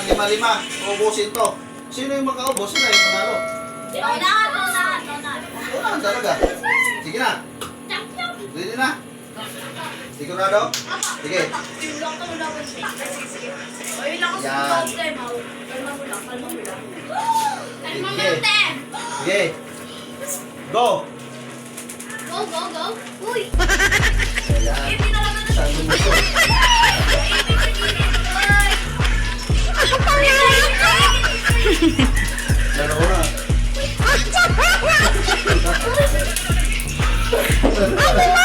lang, lima-lima. Ubusin to. Sino yung makaubos? Sila yung panalo. Unahan, unahan, unahan. Wala talaga. Sige na. Ready na? Sigurado? Sige. Yan. Sige. Sige. Go! Go, go, go. Uy. Ayan. I'm in my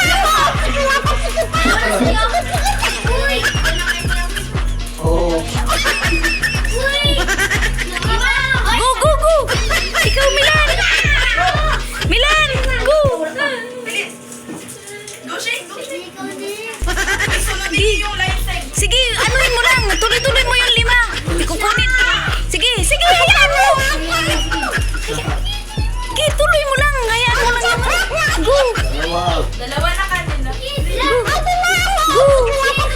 Dalawa. Dalawa na kanina. Go!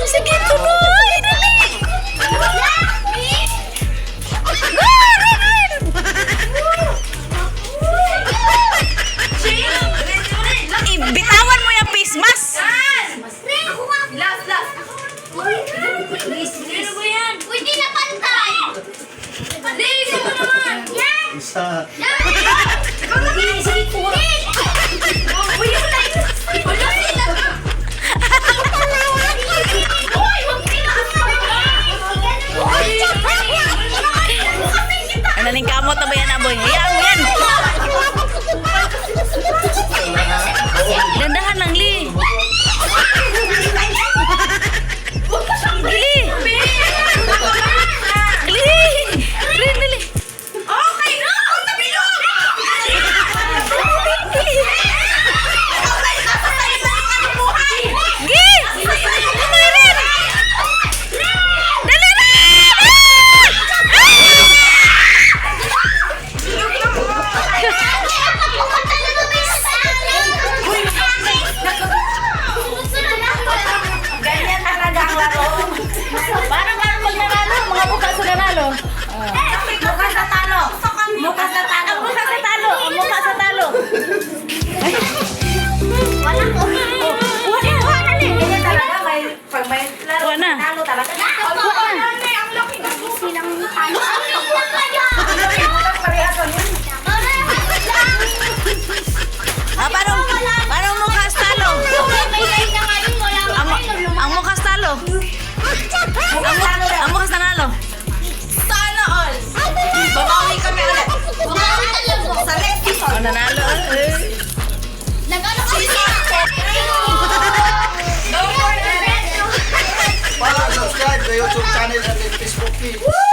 Sige, tuloy! Dali! Bitawan mo yung face mask. Last, last. Ba yan? Uy, di na pantay! Dili mo naman! Yan! Isa. Talaga. Kuha na. Ang laki ng silang talo. Ang laki ng yun. Ah, parang, parang mukha sa talo. Ang, ang mukha sa talo. Ang, mu- ang mukha sa nanalo. Sana all. Babawi kami ulit. Sa next season. Oh, nanalo. Sa YouTube channel at Facebook page.